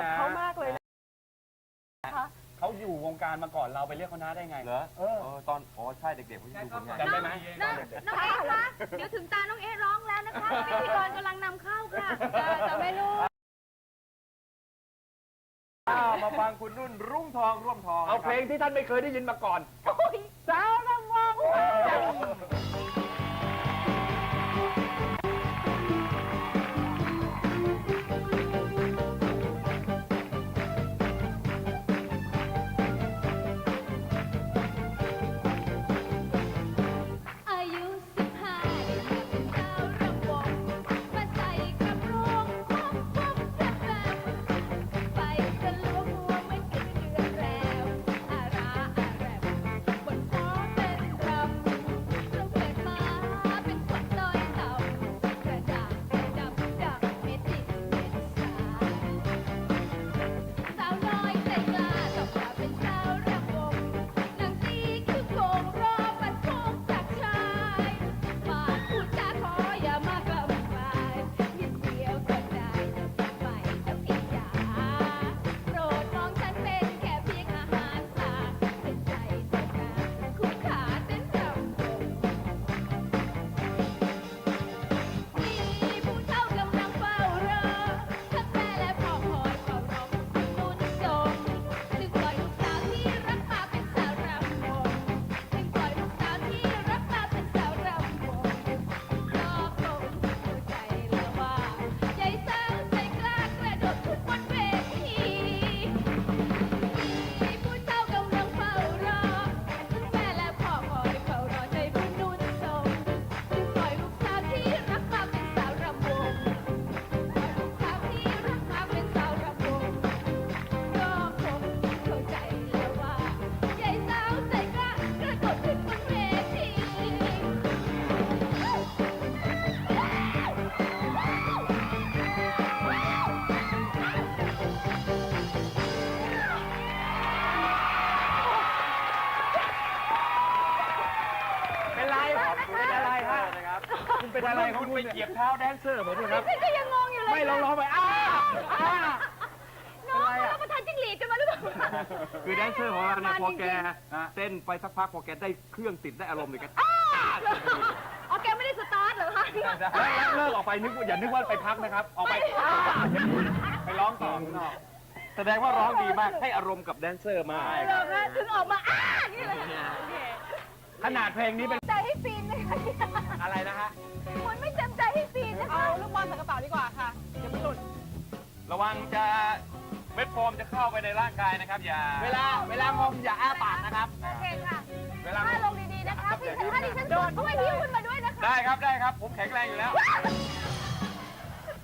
นะเขามากเลยนะคะเขาอยู่วงการมาก่อนเราไปเรียกเขาน้าได้ไงเหรอเออ เออตอนอ๋อใช่เด็กๆเขาจะดูผลงานจำได้ไหม น้องน้องเอ๊ะคะเดี๋ยวถึงตาน้องเอ๊ะร้องแล้วนะคะพิธีกรกำลังนำเข้าค่ะแต่ไม่รู้ อ้าวมาฟังคุณนุ่นรุ่งทองร่วมทองเอาเพลงที่ท่านไม่เคยได้ยินมาก่อน สาวลำวงอา อะไรของคุณคุณไปเนี่ยเหยียบเท้าแดนเซอร์ผมนะครับ ฉันก็ยังงงอยู่เลยไม่ลองร้องไปอ้าอ้าน้องเขารับประทานจิ้งหรีดกันมาหรือเปล่าคือแดนเซอร์ของเราเนี่ยพอแกเต้นไปสักพักพอแกได้เครื่องติดได้อารมณ์เลยแกอ๋อแกไม่ได้สตาร์ทเหรอคะแล้วเลิกออกไปนึกว่าอย่านึกว่าไปพักนะครับ ออกไปอ้าไปร้องต่อข้างนอกแสดงว่าร้องดีมากให้อารมณ์กับแดนเซอร์มากเหรอคะถึงออกมาอ้าอย่างนี้เลย ขนาดเพลงนี้เป็นใจให้ฟีนเลยค่ะอะไรนะฮะ มันไม่เต็มใจให้ฟีนนะคะเอาลูกบอลใส่กระเป๋าดีกว่าค่ะ เดี๋ยวมันหลุด ระวังจะเม็ดโฟมจะเข้าไปในร่างกายนะครับ อย่า เวลาเวลางงอย่าอ้าปากนะครับ โอเคค่ะเวลา ถ้าลงดีๆนะคะพี่ถ้าดิฉันโดนเพราะว่าหิ้วขึ้นมาด้วยนะคะ ได้ครับได้ครับ ผมแข็งแรงอยู่แล้ว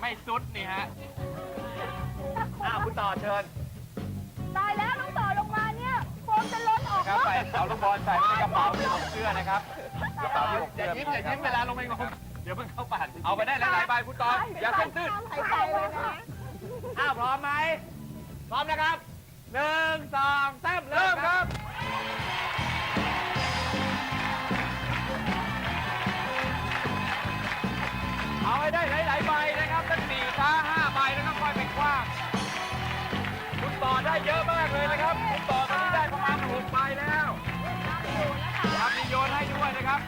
ไม่สุดนี่ฮะอ้าวคุณต่อเชิญ ตายแล้วน้องต่อลงมาเนี่ยโฟมจะล้น ออกครับเนาะใส่เอาลูกบอลใส่ไว้ในกระเป๋าที่อกเสื้อนะครับ กระเป๋าที่อกอย่าเสื้อยิ้มอย่ายิ้มเวลาลงไปงงเดี๋ยวเพิ่งเข้าปากเอาไปได้หลายๆใบคุณตอนอย่าเส้นตื้น หายใจเลยนะ อ้าวพร้อมไหม พร้อมนะครับหนึ่งสองสามเริ่มครับ เอาให้ได้หลายๆใบนะครับตั้งสี่ช้าห้าใบนะครับค่อยเป็นกว้าง คุณต่อได้เยอะมากเลยนะครับ คุณต่อตอนนี้ ได้ประมาณหกใบแล้วครับมีโยนให้ด้วยนะครับ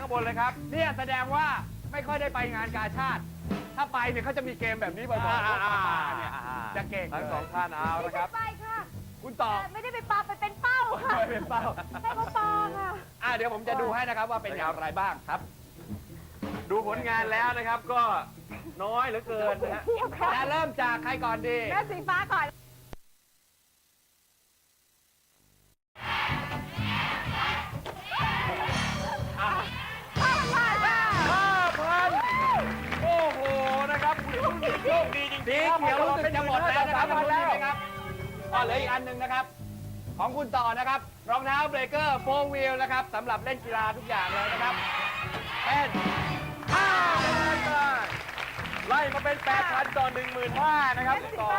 ข้างบนเลยครับเนี่ยแสดงว่าไม่ค่อยได้ไปงานกาชาติ ถ้าไปเนี่ยเขาจะมีเกมแบบนี้บ่อยๆอ่าพวกปลาอ่าเนี่ยอ่าจะเก่งทั้งเลยสองท่านเอาไม่ละคใช่รับ ไปค่ะคุณตอบแต่ไม่ได้ไปปลาไปเป็นเป้าค่ะไม่เป็นเป้า ให้เขาปลาค่ะ อะเดี๋ยวผมจะดูให้นะครับว่าเป็นอย่างไรบ้างครับ ดูผลงานแล้วนะครับก็น้อยเหลือเกินนะฮะจะเริ่มจากใครก่อนดีแม่สีฟ้าก่อน สีเขียวรู้สึกจะหมดแล้วนะครับหมดแล้วครับก็เหลืออีกอันหนึ่งนะครับ ของคุณต่อนะครับ รองเท้าเบรกเกอร์โฟร์วีลนะครับสำหรับเล่นกีฬาทุกอย่างเลยนะครับเป็นห้าไล่มาเป็นดพันต่อหนึ่งหมื่นห้านะครับต่อ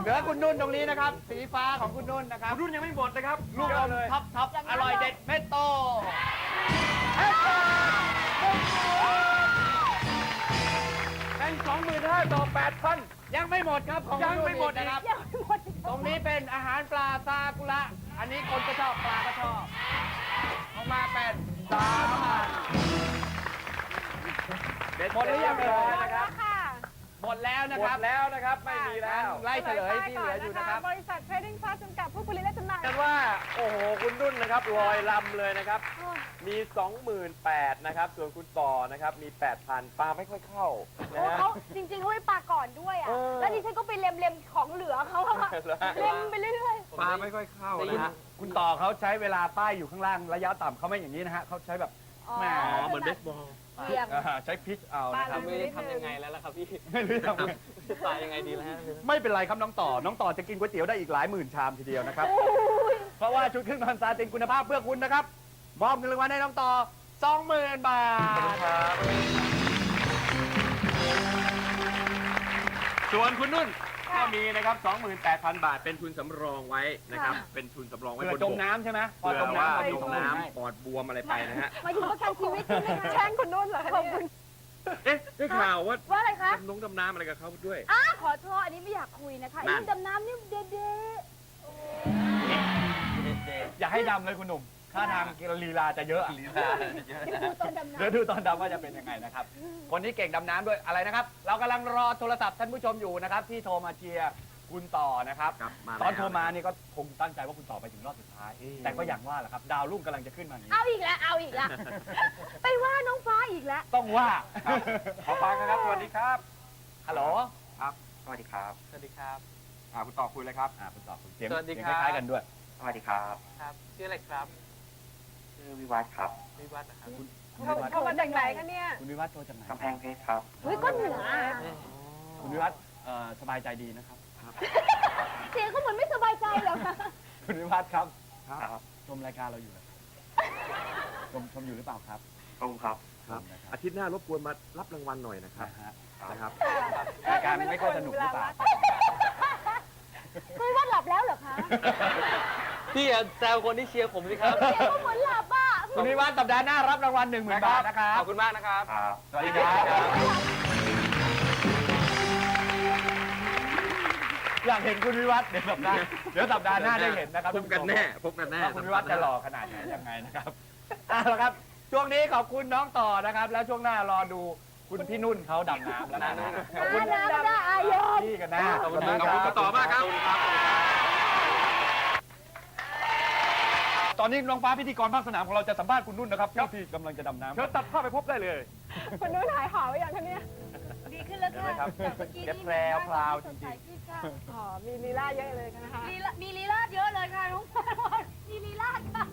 เหลือคุณนุ่นตรงนี้นะครับ สีฟ้าของคุณนุ่นนะครับคุณนุ่นยังไม่หมดนะครับลูกอมท็อปท็อปอร่อยเด็ดเม็ดโตเม็ดโต 25,000ต่อ8,000 ยังไม่หมดครับของยังไม่หมดนะครับตรงนี้เป็นอาหารปลาซากุระ อันนี้คนก็ชอบปลาก็ชอบออกมาเป็นสามพันเด็ดหมดหรือยังเลยหมดนะครับหมดแล้วนะครับหมดแล้วนะครับ ไม่มีแล้ว ไล่เฉลยที่เหลืออยู่นะครับ บริษัทเทรดดิ้งฟาจำกัดผู้ผลิต กันว่า โอ้โห คุณนุ่นนะครับลอยลำเลยนะครับ มี 28,000นะครับ ส่วนคุณต่อนะครับ มี 8,000ปลาไม่ค่อยเข้านะโอ้ฮะ เขาจริงๆเขาไปปลาก่อนด้วยอะ เออ แล้วดิฉันก็ไปเล็มๆของเหลือเขาอะค่ะเหรอฮะเล็มไปเรื่อยปลาไม่ค่อยเข้าคุนะณฮะคุณต่อเขาใช้เวลาป้ายอยู่ข้างล่างระยะต่ำเขาไม่อย่างนี้นะฮะเขาใช้แบบ ๆอ๋อแหม เหมือนเบสบอล เรียง อ่าใช้พิชเอานะครับ ไม่ได้ทำยังไงแล้วล่ะครับพี่ ไม่รู้ทำไง ตายยังไงดีแล้วฮะไม่เป็นไรครับน้องต่อ น้องต่อจะกินก๋วยเตี๋ยวได้อีกหลายหมื่นชามทีเดียวนะครับ เพราะว่าชุดเครื่องนอนซาตินคุณภาพเพื่อคุณนะครับ มอบเงินรางวัลให้น้องต่อ20,000บาทส่วนคุณนุ่นก็มีนะครับ 28,000 บาทเป็นทุนสำรองไว้นะครับ เป็นทุนสำรองไว้เผื่บอนจบมก น้ำใช่ไหมพอเผื่จอมว่าน้ำก็จมีมข้อมูลน้ำให้ปอดบวมอะไรไปนะฮะ หมายถึงประกันชีวิตใช่ไหมคะแช่งคุณนุ่นเหรอขอบคุณ เอ๊ะได้ข่าวว่าว่าอะไรคะดำน้องดำน้ำอะไรกับเขาด้วย อ้าขอโทษอันนี้ไม่อยากคุยนะคะนั่ไอ้นดำน้ำนี่เด็อย่าให้ดำเลยคุณหนุ่มท่าทางลีลาจะเยอะอะๆตอนดำน้ำเดี๋ยวดูตอนดำว่าจะเป็นยังไงนะครับ คนที่เก่งดำน้ำด้วยอะไรนะครับ เรากำลังรอโทรศัพท์ท่านผู้ชมอยู่นะครับ ที่โทรมาเชียร์ คุณต่อนะครับ ครับมาตอนแล้วโทรมานี่ก็คงตั้งใจว่าคุณต่อไปถึงรอบสุดท้าย แต่ก็อย่างว่าแหละครับ ดาวรุ่งกำลังจะขึ้นมาอย่างนี้เอาอีกแล้ว เอาอีกแล้ว ไปว่าน้องฟ้าอีกแล้ว ต้องว่า ขอฟังนะครับสวัสดีครับ ฮัลโหลครับ สวัสดีครับสวัสดีครับ อ่าคุณต่อคุยเลยครับ อ่าคุณต่อคุณเสียงสวัสดีเสียงครับคล้ายๆกันด้วย สวัสดีครับครับ ชื่ออะไรครับชื่อวิวัฒน์ครับวิวัฒน์นะครับคุณเขาวิวัฒน์เขามาจากไหนคะเนี่ย คุณวิวัฒน์โทรจากไหนกำแพงเพชรครับ เฮ้ยก็เหนืออะคุณวิวัฒน์เอ่อสบายใจดีนะครับ เสียงเขาเหมือนไม่สบายใจเหรอคะคุณวิวัฒน์ครับ ครับชมรายการเราอยู่เหรอชมชมอยู่หรือเปล่าครับตรงครับครับชมนะอาทิตย์หน้ารบกวนมารับรางวัลหน่อยนะครับ นะฮะนะครับ รายการไม่ค่อยสนุกหรือเปล่าเฮ้ยว่าหลับแล้วเหรอคะพี่อย่าแซวคนที่เชียร์ผมสิครับ เสียงเขาเหมือนหลับอะ คุณวิวัฒน์สัปดาห์หน้ารับรางวัลหนึ่งหมื่นบาทนะครับขอบคุณมากนะครับครับสวัสดีครับ อยากเห็นคุณวิวัฒน์เดี๋ยวสัปดาห์เดี๋ยวสัปดาห์หน้าได้เห็นนะครับพบกันแน่พบกันแน่ว่าคุณวิวัฒน์จะหล่อขนาดไหนยังไงนะครับเอาละครับ ช่วงนี้ขอบคุณน้องต่อนะครับ แล้วช่วงหน้ารอดูคุณพี่นุ่นเขาดำน้ำแล้วนะขอบคุณน้ำได้อายอมพี่กันนะขอบคุณมากครับขอบคุณต่อมากครับ ตอนนี้น้องฟ้าพิธีกรภาคสนามของเราจะสัมภาษณ์คุณนุ่นนะครับที่กำลังจะดำน้ำเชิญตัดภาพไปพบได้เลย คุณนุ่นหายหาวไปอย่างคะเนี่ย ดีขึ้นแล้วเห็นไหมครัค่ะบจากเมื่อกี้แกนี่แพรวพราวจริงๆสดใสขึ้นค่ะอ๋อมีลีลาเยอะเลยนะคะลีลามีลีลาเยอะเลยค่ะน้องฟ้ามีลีลาค่ะ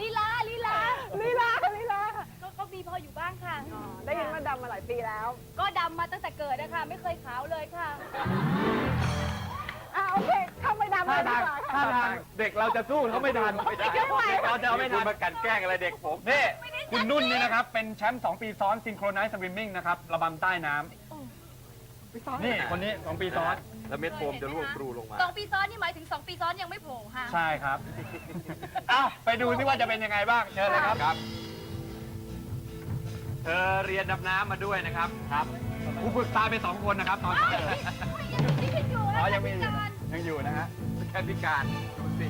ลีลาลีลาลีลาค่ะลีลาก็ก็มีพออยู่บ้างค่ะอ๋อได้ยินว่าดำมาหลายปีแล้ว ก็ดำมาตั้งแต่เกิดนะคะไม่เคยขาวเลยค่ะอะโอเคเข้าไปดำเลท่ายดีทางกว่าท่าค่ะทางเด็กเราจะสู้เขาไม่ทันไม่ได้เราจะเอาไม่ทันคุณมากันแกล้งอะไรเด็กผมนี่คุณนุ่นนี่นะครับ เป็นแชมป์2ปีซ้อนซิงโครไนซ์สวิมมิ่งนะครับ ระบำใต้น้ำ นี่คนนี้สองปีซ้อนแล้วเม็ดโฟมจะร่วงปรูลงมา สองปีซ้อนนี่หมายถึงสองปีซ้อนยังไม่โผล่ค่ะ ใช่ครับเอ้าไปดูซิว่าจะเป็นยังไงบ้างเชิญเลยครับ ครับ เธอเรียนดำน้ำมาด้วยนะครับ ครับผู้ฝึกตายไปสองคนนะครับตอนนี้นี่คืออยู่อ๋อนะยังมีอยู่การยังอยู่นะฮะแค่พิการดูสิ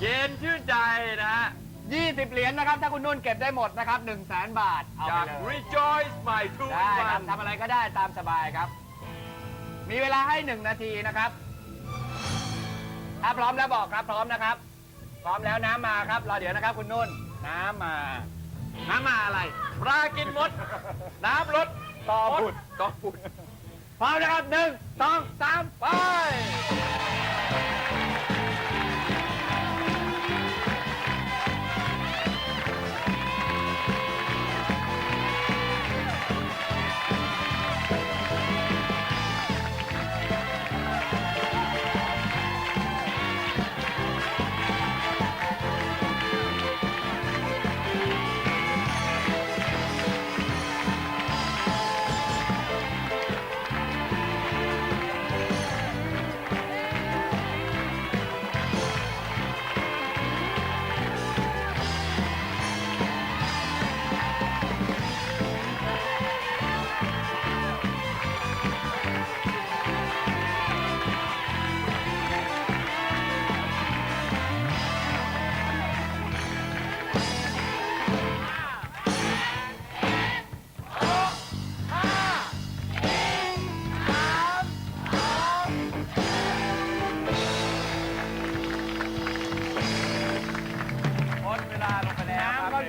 เย็นชื่นใจนะฮะ 20 10เหรียญนะครับ ถ้าคุณนุ่นเก็บได้หมดนะครับ1 0 0 0 0แบาท เอาไปจาก เลย Rejoice ใหม่ทุกได้ควัรับนทำอะไรก็ได้ตามสบายครับ มีเวลาให้ 1 นาทีนะครับ ถ้าพร้อมแล้วบอกครับ พร้อมนะครับ พร้อมแล้วน้ำมาครับ รอเดี๋ยวนะครับ คุณนุ่น น้ำมา น้ำมาอะไร ปลากินมด น้ำลดต่อมดบุตร ต่อบุตร พร้อมนะครับหนึ่งสองสามไป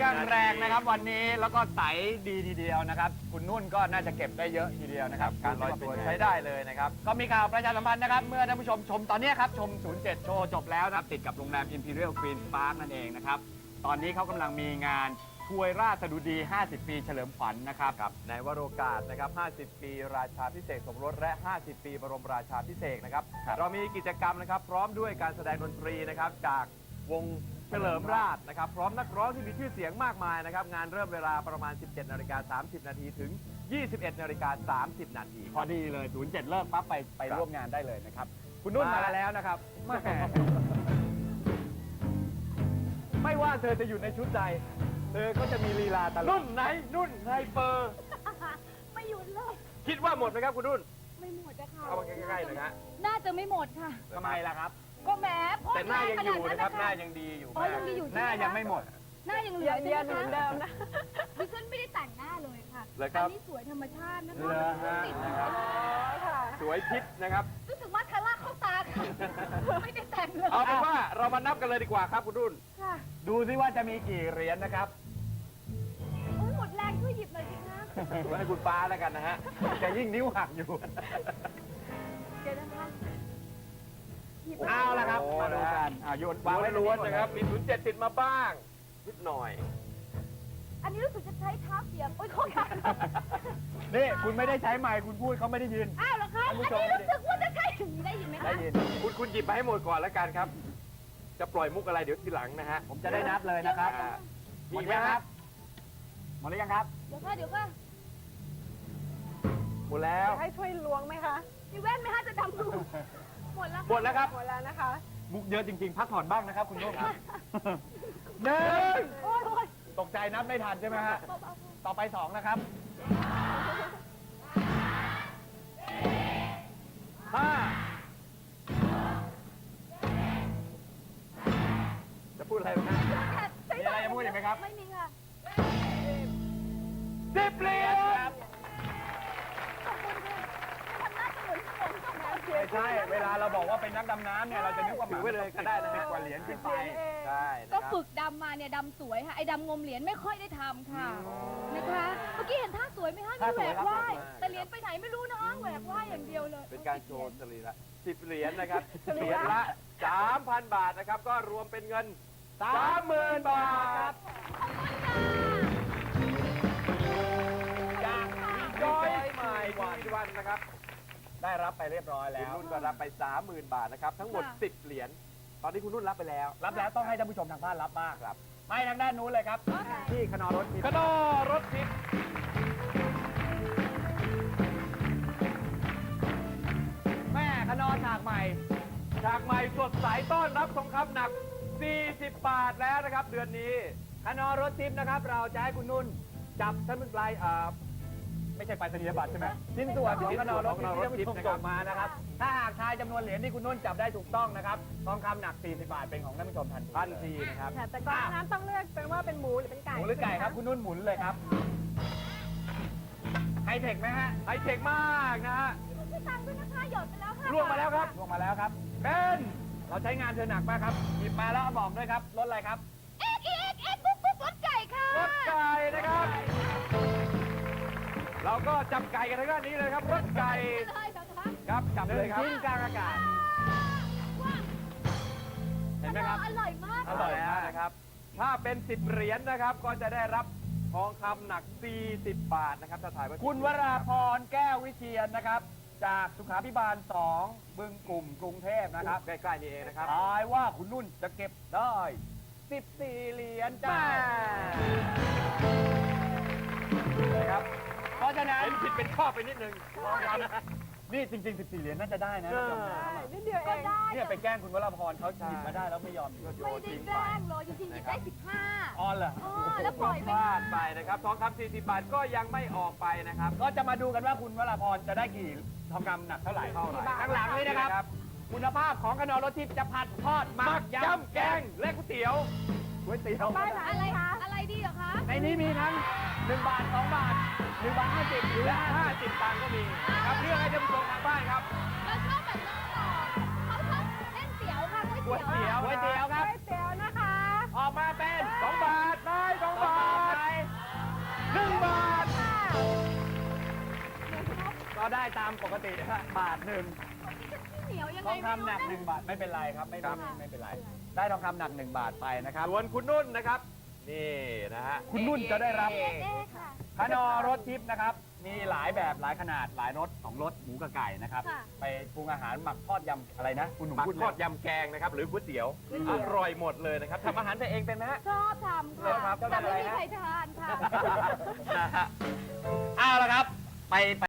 รับน้ำค่อนข้างแรงนะครับวันนี้แล้วก็ใสดีทีเดียวนะครับ คุณนุ่นก็น่าจะเก็บได้เยอะทีเดียวนะครับ การลอยตัวใช้ได้เลยนะครับ ก็มีข่าวประชาสัมพันธ์นะครับ เมื่อท่านผู้ชมชมตอนนี้ครับ ชม 07 โชว์จบแล้วนะครับ ติดกับโรงแรม Imperial Queen Park นั่นเองนะครับ ตอนนี้เขากำลังมีงานถวยราชสดุดี 50 ปีเฉลิมขวัญนะครับครับในวโรกาสนะครับ 50 ปีราชาพิเศษกสมรสและ 50 ปีบรมราชาพิเศษกนะครับครับ เรามีกิจกรรมนะครับ พร้อมด้วยการแสดงดนตรีนะครับ จากวง เฉลิมราชนะครับพร้อมนักร้องที่มีชื่อเสียงมากมายนะครับงานเริ่มเวลาประมาณ 17นาฬิกา30 นาทีถึง 21นาฬิกา30 นาทีพอดีเลย 07เลิกปั๊บไปไปครับร่วมงานได้เลยนะครับ คุณนุ่นมามาแล้วนะครับแหม่ไม่ว่าเธอจะอยู่ในชุดใดเธอก็จะมีลีลาตลอนุ่ดนไหนนุ่นไฮเปอร์ ไม่หยุดเลย คิดว่าหมดไหมครับคุณนุ่น ไม่หมดนะคะเอามาใกล้ๆหน่อยฮะ น่าจะไม่หมดค่ะ ทำไมล่ะครับ ก็แหมพ่อแต่หน้ายังอยู่ขนะครับ หน้าคะยังดีอยู่อ๋อมากยังดีอยู่หน้ายังไม่หมด หน้ายังเหลืเรีอยนใช่เรียนไหเหมมือนคะเดิมนะดิฉันไม่ได้แต่งหน้าเลยค่ะเลยครับ อันนี้สวยธรรมชาตินะคะเหรอฮะติดนะครับค่ะสวยพิษนะครับ รู้สึกว่าคาร่าเข้าตาค่ะ ไม่ได้แต่งเลยเอาเป็นว่าเรามานับกันเลยดีกว่าครับคุณนุ่น ค่ะดูซิว่าจะมีกี่เหรียญนะครับโอ้ยหมดแรงช่วยหยิบหน่อยสิคะ ไว้ให้คุณฟ้าแล้วกันนะฮะจะยิ่งนิ้วหักอยู่ เอาละครับโอ้มาดูกันอ่าโยนวางไว้ล้วนตรงๆนะครับ มีศูนย์เจ็ดติดมาบ้าง นิดหน่อย อันนี้รู้สึกจะใช้เท้าเสียบโอ้ยโทษค่ะนี่คุณไม่ได้ใช้ไมค์คุณพูดเขาไม่ได้ยิน อ้าวเหรอคะท่าอันนผู้นี้ชมรู้สึกว่าจะใช้ถึงได้ยินไหมได้คะยิน คุณคุณหยิบไปให้หมดก่อนแล้วกันครับ จะปล่อยมุกอะไรเดี๋ยวทีหลังนะฮะผมจะได้นับเลยนะครับอ่าหมมีดไหมยังคครัรับบหมดหรือยังครับ เดี๋ยวค่ะเดี๋ยวค่ะหมดแล้ว ให้ช่วยล้วงไหมคะมีแว่นไหมคะจะดำดู หมดแล้วหมดแล้วครับ หมดแล้วนะคะมุกเยอะจริง ๆ พักผ่อนบ้างนะครับคุณโน้ครับหนึ่งโอ้ยโอ้ยตกใจนับไม่ทันใช่ไหมฮะเบาๆต่อไปสองนะครับห้าจะพูดอะไรนะมีอะไรจะพูดอีกไหมครับ ไม่มีค่ะ สิบเหรียญ ไม่ใช่ เวลาเราบอกว่าเป็นนักดำน้ำเนี่ย เราจะนึกว่าหถืมาอไว้เลยก็ได้นะสิฮะบกว่าเหรียญขึ้นไป ใช่ก็นะครับฝึกดำมาเนี่ยดำสวยค่ะไอ้ดำงมเหรียญไม่ค่อยได้ทำค่ะนะคะ เมื่อกี้เห็นท่าสวยไหมคะท่ามีสแหววยกครับว่ายท่าสวยแต่เหรียญไปไหนไม่รู้นะคะแหวกว่ายอย่างเดียวเลย เป็นการโชว์สรีระสิบเหรียญนะครับเหรียญละสามพันบาทนะครับ ก็รวมเป็นเงินสามหมื่นบาทจากจอยใหม่วันวันนะครับ ได้รับไปเรียบร้อยคุแล้ณว นุ่นก็รับไป 30,000 บาทนะครับ ทั้งหมด10 เหรียญ ตอนนี้คุณนุ่นรับไปแล้ว รับแล้วต้องให้ท่านผู้ชมทางบ้านรับมากครับ ไม่ทางด้านนู้นเลยครับ ที่คณะรถทิพย์ขนอรถทิพย์แม่คณะฉากใหม่ ฉากใหม่สดใสต้อนรับทองคำหนัก 40 บาทแล้วนะครับ เดือนนี้คณะรถทิพย์นะครับ เราจะให้คุณนุ่น จับท่านผู้ชายเอ่อ ไม่ใช่ไปรษณียบัตรใช่ไหมชิ้นส่วนของกนรถชิ้นที่ส่วนของกนรถท่านผู้ชมส่งมานะครับ ถ้าหากทายจำนวนเหรียญที่คุณนุ่นจับได้ถูกต้องนะครับ ทองคำหนัก 40 บาทเป็นของท่านผู้ชมทันทีทันทีนะครับค่ะแต่ก่อนนั้นต้องเลือกเป็นว่าเป็นหมูหรือเป็นไก่หมูหรือไก่ครับ คุณนุ่นหมุนเลยครับ ไฮเทคไหมฮะ ไฮเทคมากนะฮะพี่ตังค์ด้วยนะคะหยดไปแล้วค่ะล่วงมาแล้วครับลงมาแล้วครับเป็นเราใช้งานเธอหนักมากครับ หยิบมาแล้วเอาบอกด้วยครับ รถอะไรครับ เอ็กเอ็กเอ็กกุ๊กกุ๊กรถไก่ค่ะรถไก่นะครับ เราก็จับไก่กันทางด้านนี้เลยครับรถไก่เลยเหรอคะครับจับหเลนึ่ยงครับชิ้นกลางอากาศว้าเห็นไหมครับอร่อยมากอร่อยมากนะครับ ถ้าเป็น10เหรียญนะครับ ก็จะได้รับทองคำหนัก 40 บาทนะครับถ้าถ่ายว่าคุณวราพรแก้ววิเชียนนะครับ จากสุขาพิบาล 2 บึงกลุ่มกรุงเทพนะครับ ใกล้ๆนี่เองนะครับทายว่าคุณนุ่นจะเก็บได้ 14 เหรียญจ้านะครับเพ ราะฉะนั้นเห็นผิดเป็นข้อไปนิดนึงนี่จริงๆ 14 เหรียญน่าจะได้นะเออใช่นิดเดียวเอก็งได้เนี่ยไปแกล้งคุณวราพรเขาหยิบมาได้แล้วไม่ยอมโยไม่นได้ทิ้งแกไปล้งเลยจริงๆหยิบได้สิบห้าออนเหรออ๋อแล้วปล่อยพไม่ลาได้ดไปนะครับทองคำ40 บาทก็ยังไม่ออกไปนะครับ ก็จะมาดูกันว่าคุณวราพรจะได้กี่ทองคำหนักเท่าไหร่เท่าไหร่ข้างหลังนี่นะครับ คุณภาพของขนมรสทิพย์จะผัดทอดหหมัมักกยำยำแกแกงงและก๋วยเตี๋ยวก๋วยเตี๋ยวบ้านไหนอะไรคะอะไรดีเหรอคะในนี้มีทั้ง 1บาท2บาท1บาท50หรือและ50ตังค์ก็มีครับเรื่องให้ท่านผู้ชมทางบ้านครับเราชอบแบบน้องต่อเขาชอบเล่นเตี๋ยวค่ะก๋วยก๋วยเตี๋เตี๋ยยววก๋วยเตี๋ยวครับ ก๋วยเตี๋ยวนะคะออกมาเป็น2บาทได้2บาท1บาท ค่ะก็ได้ตามปกตินะฮะบาทหนึ่งเหนียวยังทไงองคำหนัก1บาทไม่เป็นไรครับไม่ไม่ไม่เป็นไร ได้ทองคำหนัก1บาทไปนะครับส่วนคุณนุ่นนะครับ นี่นะฮะคุณนุ่นจะได้รับเอ๊ะเอ๊ะค่ะขนมรสทิพย์นะครับ มีหลายแบบหลายขนาดหลายรสสองรสหมูกับไก่นะครับ ค่ะ ไปปรุงอาหารหมักทอดยำอะไรนะคุณหนุ่มหมักพูดทเลอดยยำแกงนะครับ หรือก๋วยเตี๋ยวอร่อยหมดเลยนะครับทำอาหารตัวเองเป็นไหมฮะ ชอบทำเลยครัค่ะบแต่ไม่มีใครทานค่ะ นะฮะเอาละครับ ไป